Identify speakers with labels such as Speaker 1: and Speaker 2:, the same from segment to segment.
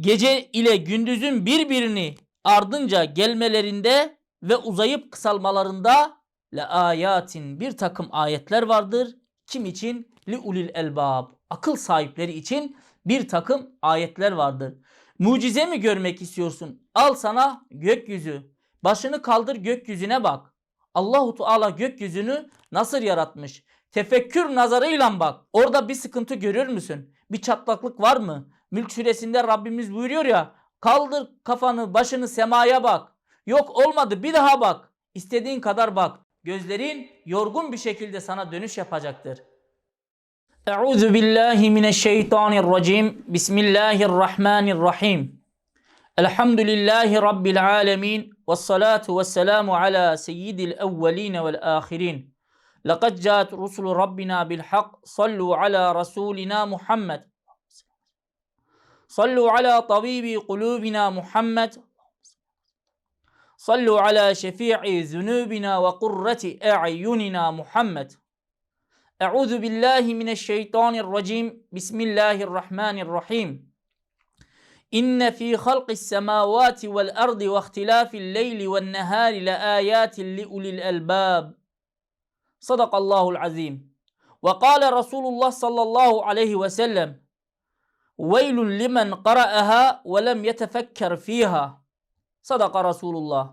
Speaker 1: gece ile gündüzün birbirini ardınca gelmelerinde ve uzayıp kısalmalarında le ayatin bir takım ayetler vardır. Kim için? Li ulil elbab. Akıl sahipleri için bir takım ayetler vardır. Mucize mi görmek istiyorsun? Al sana gökyüzü. Başını kaldır gökyüzüne bak. Allahu Teala gökyüzünü nasıl yaratmış? Tefekkür nazarıyla bak. Orada bir sıkıntı görür müsün? Bir çatlaklık var mı? Mülk suresinde Rabbimiz buyuruyor ya. Kaldır kafanı, başını semaya bak. Yok olmadı bir daha bak. İstediğin kadar bak. Gözlerin yorgun bir şekilde sana dönüş yapacaktır. Euzu billahi mineşşeytanirracim. Bismillahirrahmanirrahim. Elhamdülillahi rabbil alamin. Ves salatu vesselamu ala seyyidil evvelin vel ahirin. Caat rusulu rabbina bil hak. Sallu ala rasulina Muhammed. Sallu ala tabibi kulubina Muhammed. صلوا على شفيع ذنوبنا وقرة أعيننا محمد أعوذ بالله من الشيطان الرجيم بسم الله الرحمن الرحيم إن في خلق السماوات والأرض واختلاف الليل والنهار لآيات لأولي الألباب Sadakallahul azim. Ve kâle Resulullah sallallahu aleyhi ve sellem Veylun limen qara'aha ve lem yetefekker fiha. Sadaka Resulullah.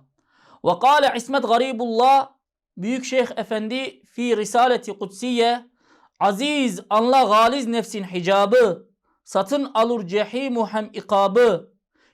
Speaker 1: Ve kâle İsmet Garibullah Büyük Şeyh Efendi fi Risaleti Kutsiye Aziz anla galiz nefsin hicabı Satın alır cehimu hem ikabı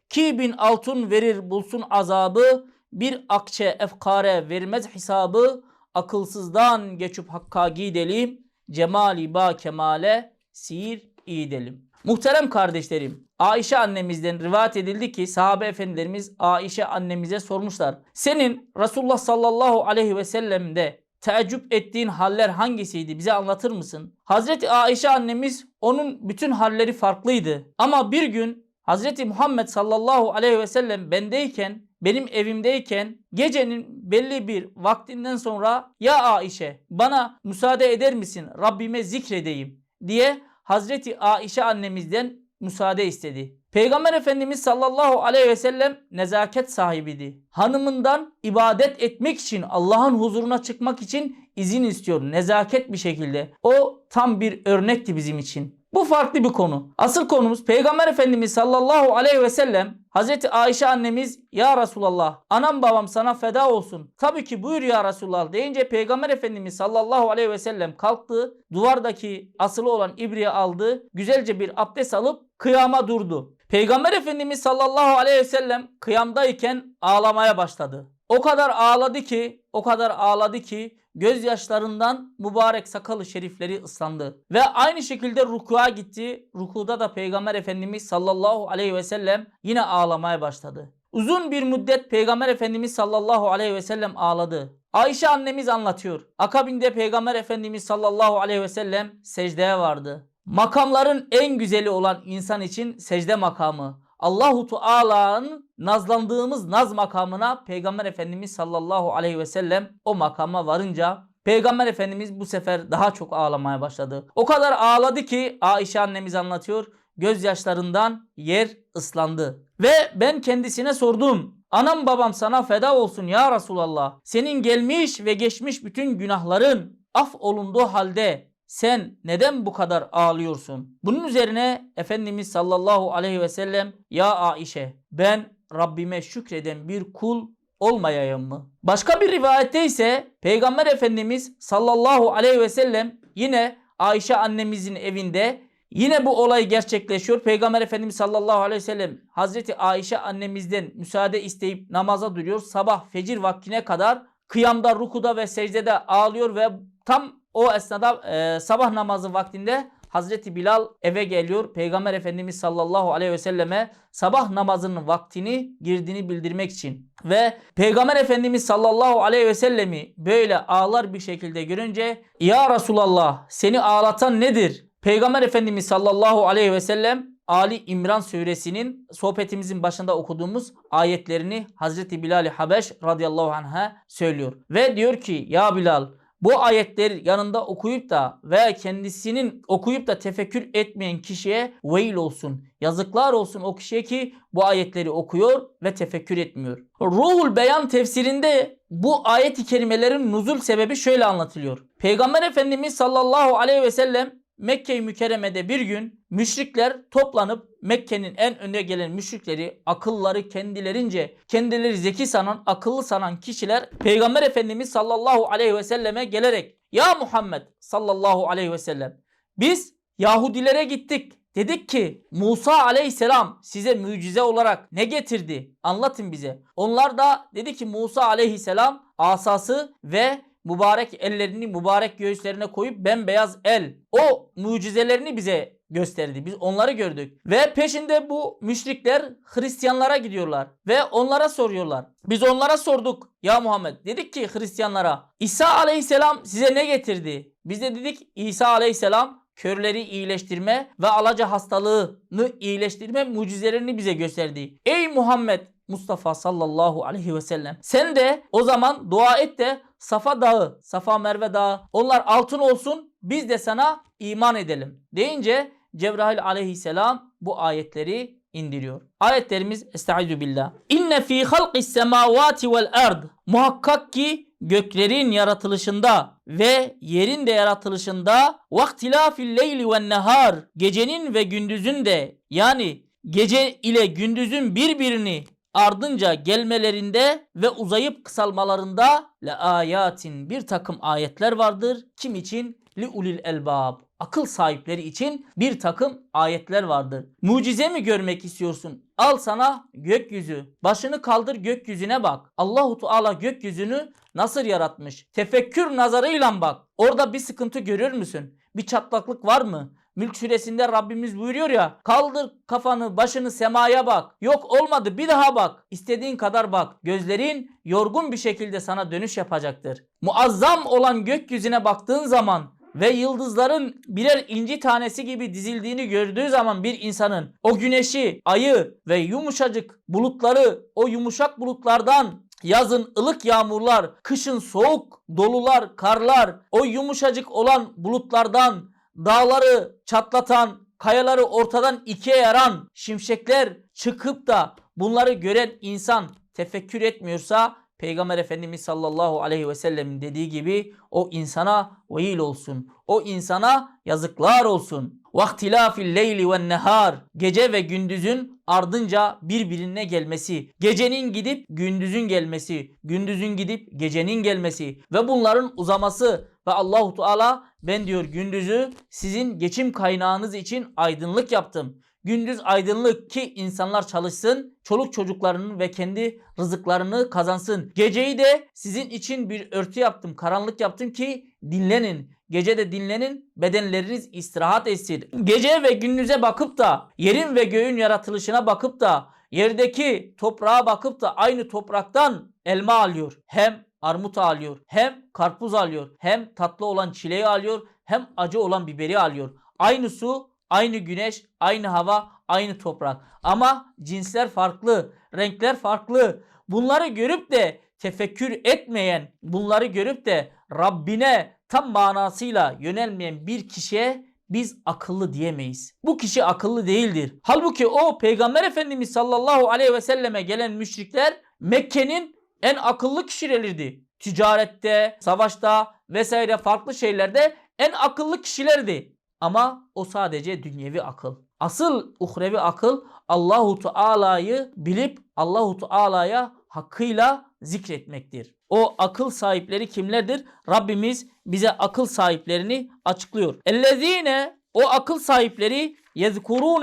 Speaker 1: Ki bin altın verir bulsun azabı Bir akçe efkare vermez hesabı akılsızdan geçip hakka gidelim cemali ba kemale sihir edelim. Muhterem kardeşlerim, Ayşe annemizden rivayet edildi ki sahabe efendilerimiz Ayşe annemize sormuşlar. Senin Resulullah sallallahu aleyhi ve sellem'de teəccüp ettiğin haller hangisiydi? Bize anlatır mısın? Hazreti Ayşe annemiz onun bütün halleri farklıydı. Ama bir gün Hazreti Muhammed sallallahu aleyhi ve sellem bendeyken, benim evimdeyken gecenin belli bir vaktinden sonra ya Ayşe bana müsaade eder misin Rabbime zikredeyim diye Hazreti Aişe annemizden müsaade istedi. Peygamber Efendimiz sallallahu aleyhi ve sellem nezaket sahibiydi. Hanımından ibadet etmek için Allah'ın huzuruna çıkmak için izin istiyor. Nezaket bir şekilde. O tam bir örnekti bizim için. Bu farklı bir konu. Asıl konumuz Peygamber Efendimiz sallallahu aleyhi ve sellem Hazreti Ayşe annemiz ya Resulallah anam babam sana feda olsun. Tabii ki buyur ya Resulallah deyince Peygamber Efendimiz sallallahu aleyhi ve sellem kalktı. Duvardaki asılı olan ibriği aldı. Güzelce bir abdest alıp kıyama durdu. Peygamber Efendimiz sallallahu aleyhi ve sellem kıyamdayken ağlamaya başladı. O kadar ağladı ki, o kadar ağladı ki gözyaşlarından mübarek sakalı şerifleri ıslandı. Ve aynı şekilde rukuğa gitti. Rukuda da Peygamber Efendimiz sallallahu aleyhi ve sellem yine ağlamaya başladı. Uzun bir müddet Peygamber Efendimiz sallallahu aleyhi ve sellem ağladı. Ayşe annemiz anlatıyor. Akabinde Peygamber Efendimiz sallallahu aleyhi ve sellem secdeye vardı. Makamların en güzeli olan insan için secde makamı. Allahu Teala'nın nazlandığımız naz makamına Peygamber Efendimiz sallallahu aleyhi ve sellem o makama varınca Peygamber Efendimiz bu sefer daha çok ağlamaya başladı. O kadar ağladı ki Ayşe annemiz anlatıyor gözyaşlarından yer ıslandı. Ve ben kendisine sordum. Anam babam sana feda olsun ya Resulallah. Senin gelmiş ve geçmiş bütün günahların af olunduğu halde sen neden bu kadar ağlıyorsun? Bunun üzerine Efendimiz sallallahu aleyhi ve sellem ya Aişe ben Rabbime şükreden bir kul olmayayım mı? Başka bir rivayette ise Peygamber Efendimiz sallallahu aleyhi ve sellem yine Ayşe annemizin evinde yine bu olay gerçekleşiyor. Peygamber Efendimiz sallallahu aleyhi ve sellem Hazreti Ayşe annemizden müsaade isteyip namaza duruyor. Sabah fecir vaktine kadar kıyamda, rukuda ve secdede ağlıyor ve tam o esnada e, sabah namazı vaktinde Hazreti Bilal eve geliyor. Peygamber Efendimiz sallallahu aleyhi ve selleme sabah namazının vaktini girdiğini bildirmek için. Ve Peygamber Efendimiz sallallahu aleyhi ve sellemi böyle ağlar bir şekilde görünce Ya Resulallah seni ağlatan nedir? Peygamber Efendimiz sallallahu aleyhi ve sellem Ali İmran suresinin sohbetimizin başında okuduğumuz ayetlerini Hazreti Bilal-i Habeş radıyallahu anh'a söylüyor. Ve diyor ki ya Bilal bu ayetleri yanında okuyup da veya kendisinin okuyup da tefekkür etmeyen kişiye veil olsun. Yazıklar olsun o kişiye ki bu ayetleri okuyor ve tefekkür etmiyor. Ruhul Beyan tefsirinde bu ayet-i kerimelerin nuzul sebebi şöyle anlatılıyor. Peygamber Efendimiz sallallahu aleyhi ve sellem Mekke-i Mükerreme'de bir gün müşrikler toplanıp Mekke'nin en önde gelen müşrikleri, akılları kendilerince, kendileri zeki sanan, akıllı sanan kişiler Peygamber Efendimiz sallallahu aleyhi ve selleme gelerek Ya Muhammed sallallahu aleyhi ve sellem biz Yahudilere gittik. Dedik ki Musa aleyhisselam size mucize olarak ne getirdi? Anlatın bize. Onlar da dedi ki Musa aleyhisselam asası ve mübarek ellerini mübarek göğüslerine koyup bembeyaz el o mucizelerini bize gösterdi. Biz onları gördük. Ve peşinde bu müşrikler Hristiyanlara gidiyorlar ve onlara soruyorlar. Biz onlara sorduk ya Muhammed. Dedik ki Hristiyanlara İsa aleyhisselam size ne getirdi? Biz de dedik İsa aleyhisselam körleri iyileştirme ve alaca hastalığını iyileştirme mucizelerini bize gösterdi. Ey Muhammed Mustafa sallallahu aleyhi ve sellem sen de o zaman dua et de Safa dağı, Safa Merve dağı onlar altın olsun biz de sana iman edelim deyince Cebrail aleyhisselam bu ayetleri indiriyor. Ayetlerimiz Estaizu billah. İnne fi halqis semavati vel ard. Muhakkak ki göklerin yaratılışında ve yerin de yaratılışında vaktilafil leyli ve nehar gecenin ve gündüzün de yani gece ile gündüzün birbirini ardınca gelmelerinde ve uzayıp kısalmalarında le ayatin bir takım ayetler vardır. Kim için? Li ulil elbab. Akıl sahipleri için bir takım ayetler vardır. Mucize mi görmek istiyorsun? Al sana gökyüzü. Başını kaldır gökyüzüne bak. Allahu Teala gökyüzünü nasıl yaratmış? Tefekkür nazarıyla bak. Orada bir sıkıntı görür müsün? Bir çatlaklık var mı? Mülk suresinde Rabbimiz buyuruyor ya kaldır kafanı başını semaya bak. Yok olmadı bir daha bak. İstediğin kadar bak. Gözlerin yorgun bir şekilde sana dönüş yapacaktır. Muazzam olan gökyüzüne baktığın zaman ve yıldızların birer inci tanesi gibi dizildiğini gördüğü zaman bir insanın o güneşi, ayı ve yumuşacık bulutları o yumuşak bulutlardan yazın ılık yağmurlar, kışın soğuk dolular, karlar, o yumuşacık olan bulutlardan dağları çatlatan, kayaları ortadan ikiye yaran şimşekler çıkıp da bunları gören insan tefekkür etmiyorsa Peygamber Efendimiz sallallahu aleyhi ve sellemin dediği gibi o insana veil olsun. O insana yazıklar olsun. Vaktilafil leyli ve nehar gece ve gündüzün ardınca birbirine gelmesi, gecenin gidip gündüzün gelmesi, gündüzün gidip gecenin gelmesi ve bunların uzaması ve Allahu Teala ben diyor gündüzü sizin geçim kaynağınız için aydınlık yaptım. Gündüz aydınlık ki insanlar çalışsın, çoluk çocuklarının ve kendi rızıklarını kazansın. Geceyi de sizin için bir örtü yaptım, karanlık yaptım ki dinlenin. Gece de dinlenin, bedenleriniz istirahat etsin. Gece ve gündüze bakıp da, yerin ve göğün yaratılışına bakıp da, yerdeki toprağa bakıp da aynı topraktan elma alıyor. Hem armut alıyor, hem karpuz alıyor, hem tatlı olan çileği alıyor, hem acı olan biberi alıyor. Aynı su, aynı güneş, aynı hava, aynı toprak. Ama cinsler farklı, renkler farklı. Bunları görüp de tefekkür etmeyen, bunları görüp de Rabbine tam manasıyla yönelmeyen bir kişiye biz akıllı diyemeyiz. Bu kişi akıllı değildir. Halbuki o Peygamber Efendimiz sallallahu aleyhi ve selleme gelen müşrikler Mekke'nin en akıllı kişileriydi. Ticarette, savaşta vesaire farklı şeylerde en akıllı kişilerdi. Ama o sadece dünyevi akıl. Asıl uhrevi akıl Allahu Teala'yı bilip Allahu Teala'ya hakkıyla zikretmektir. O akıl sahipleri kimlerdir? Rabbimiz bize akıl sahiplerini açıklıyor. Ellezine o akıl sahipleri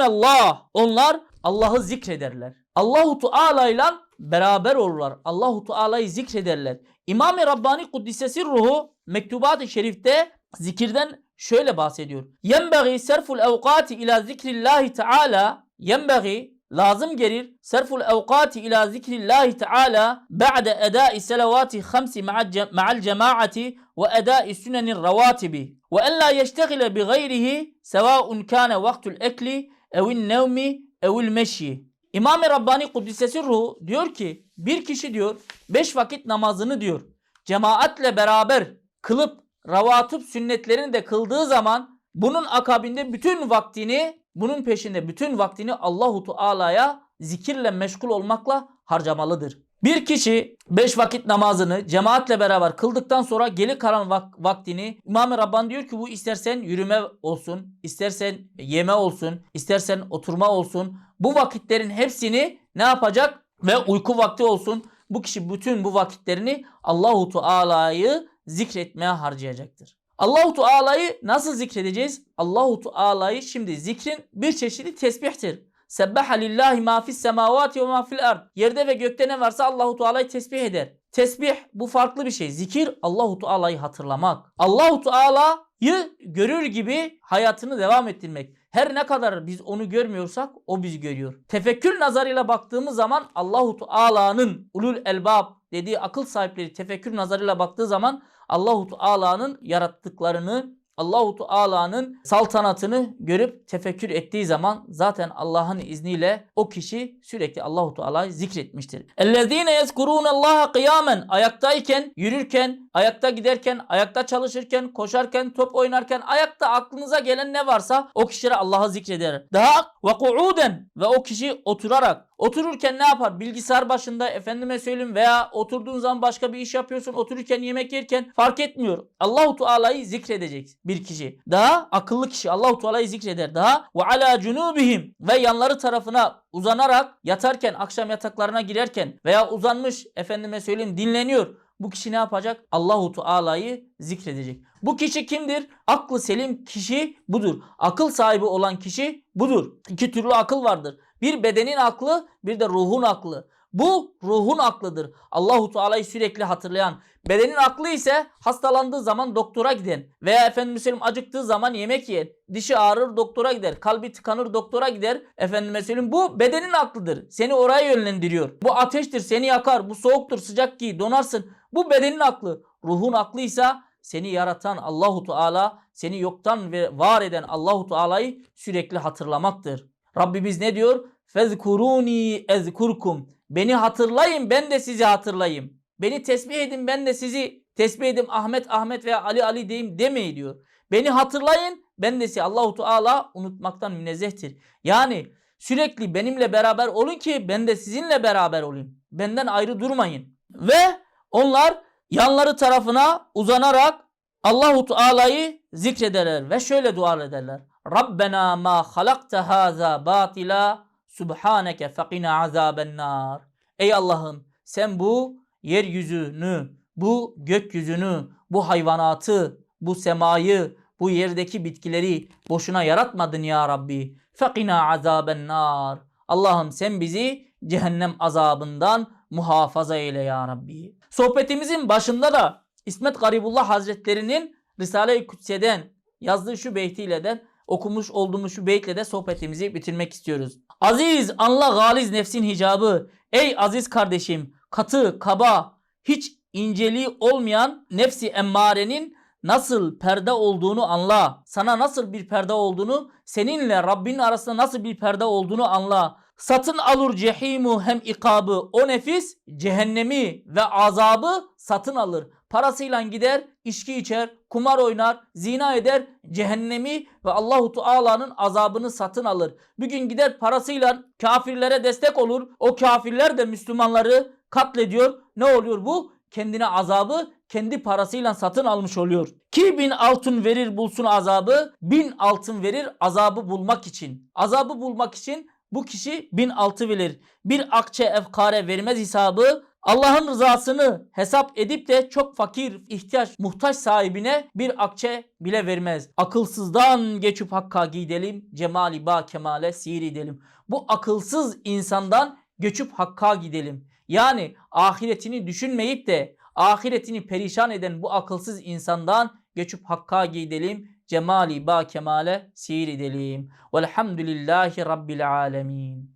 Speaker 1: Allah. Onlar Allah'ı zikrederler. Allahu Teala ile beraber olurlar. Allahu Teala'yı zikrederler. İmam-ı Rabbani Kuddisesi ruhu mektubat-ı şerifte zikirden şöyle bahsediyor. Yenbagi serful evkati ila zikrillahi teala yenbagi lazım gelir serful evkati ila zikrillahi teala ba'de edai selavati khamsi ma'al cemaati ve edai sünenin ravatibi ve en la yeştegile bi gayrihi sevaun kâne vaktul ekli evin nevmi evil meşyi. İmam-ı Rabbani Kuddisesi ruhu diyor ki bir kişi diyor beş vakit namazını diyor cemaatle beraber kılıp ravatip sünnetlerini de kıldığı zaman bunun akabinde bütün vaktini bunun peşinde bütün vaktini Allahu Teala'ya zikirle meşgul olmakla harcamalıdır. Bir kişi beş vakit namazını cemaatle beraber kıldıktan sonra geri kalan vak- vaktini İmam-ı Rabbani diyor ki bu istersen yürüme olsun, istersen yeme olsun, istersen oturma olsun. Bu vakitlerin hepsini ne yapacak? Ve uyku vakti olsun. Bu kişi bütün bu vakitlerini Allahu Teala'yı zikretmeye harcayacaktır. Allahu Teala'yı nasıl zikredeceğiz? Allahu Teala'yı şimdi zikrin bir çeşidi tesbihtir. Sebbaha lillahi ma fis semavati ve ma fil ard. Yerde ve gökte ne varsa Allahu Teala'yı tesbih eder. Tesbih bu farklı bir şey. Zikir Allahu Teala'yı hatırlamak. Allahu Teala'yı görür gibi hayatını devam ettirmek. Her ne kadar biz onu görmüyorsak o bizi görüyor. Tefekkür nazarıyla baktığımız zaman Allahu Teala'nın ulul elbab dediği akıl sahipleri tefekkür nazarıyla baktığı zaman Allahu Teala'nın yarattıklarını Allahu Teala'nın saltanatını görüp tefekkür ettiği zaman zaten Allah'ın izniyle o kişi sürekli Allahu Teala'yı zikretmiştir. Ellezine yezkurun Allah'a kıyamen ayaktayken, yürürken, ayakta giderken, ayakta çalışırken, koşarken, top oynarken, ayakta aklınıza gelen ne varsa o kişiler Allah'ı zikreder. Daha ve kuuden ve o kişi oturarak Otururken ne yapar? Bilgisayar başında efendime söyleyeyim veya oturduğun zaman başka bir iş yapıyorsun. Otururken yemek yerken fark etmiyor. Allahu Teala'yı zikredecek bir kişi. Daha akıllı kişi Allahu Teala'yı zikreder. Daha ve ala cunubihim ve yanları tarafına uzanarak yatarken, akşam yataklarına girerken veya uzanmış efendime söyleyeyim dinleniyor. Bu kişi ne yapacak? Allahu Teala'yı zikredecek. Bu kişi kimdir? Aklı selim kişi budur. Akıl sahibi olan kişi budur. İki türlü akıl vardır. Bir bedenin aklı, bir de ruhun aklı. Bu ruhun aklıdır. Allahu Teala'yı sürekli hatırlayan. Bedenin aklı ise hastalandığı zaman doktora giden veya efendim söyleyeyim acıktığı zaman yemek yiyen, dişi ağrır doktora gider, kalbi tıkanır doktora gider. Efendime söyleyeyim bu bedenin aklıdır. Seni oraya yönlendiriyor. Bu ateştir, seni yakar. Bu soğuktur, sıcak giy, donarsın. Bu bedenin aklı. Ruhun aklıysa seni yaratan Allahu Teala, seni yoktan ve var eden Allahu Teala'yı sürekli hatırlamaktır. Rabbimiz ne diyor? Fezkuruni ezkurkum. Beni hatırlayın ben de sizi hatırlayayım. Beni tesbih edin ben de sizi tesbih edeyim Ahmet Ahmet veya Ali Ali diyeyim demeyin diyor. Beni hatırlayın ben de sizi Allahu Teala unutmaktan münezzehtir. Yani sürekli benimle beraber olun ki ben de sizinle beraber olayım. Benden ayrı durmayın. Ve onlar yanları tarafına uzanarak Allahu Teala'yı zikrederler ve şöyle dua ederler. Rabbena ma halakte haza batila subhaneke fekina azaben nar. Ey Allah'ım sen bu yeryüzünü, bu gökyüzünü, bu hayvanatı, bu semayı, bu yerdeki bitkileri boşuna yaratmadın ya Rabbi. Fekina azaben nar. Allah'ım sen bizi cehennem azabından muhafaza eyle ya Rabbi. Sohbetimizin başında da İsmet Garibullah Hazretleri'nin Risale-i Kutse'den yazdığı şu beytiyle de okumuş olduğumuz şu beytle de sohbetimizi bitirmek istiyoruz. Aziz anla galiz nefsin hicabı. Ey aziz kardeşim katı, kaba, hiç inceliği olmayan nefsi emmarenin nasıl perde olduğunu anla. Sana nasıl bir perde olduğunu, seninle Rabbin arasında nasıl bir perde olduğunu anla. Satın alır cehimu hem ikabı. O nefis cehennemi ve azabı satın alır. Parasıyla gider, içki içer, kumar oynar, zina eder, cehennemi ve Allahu Teala'nın azabını satın alır. Bugün gider parasıyla kafirlere destek olur. O kafirler de Müslümanları katlediyor. Ne oluyor bu? Kendine azabı kendi parasıyla satın almış oluyor. Ki bin altın verir bulsun azabı, bin altın verir azabı bulmak için. Azabı bulmak için bu kişi bin altı verir. Bir akçe efkare vermez hesabı. Allah'ın rızasını hesap edip de çok fakir, ihtiyaç, muhtaç sahibine bir akçe bile vermez. Akılsızdan geçip hakka gidelim, cemali ba kemale sihir edelim. Bu akılsız insandan göçüp hakka gidelim. Yani ahiretini düşünmeyip de ahiretini perişan eden bu akılsız insandan göçüp hakka gidelim. Cemali ba kemale sihir edelim. Velhamdülillahi Rabbil alemin.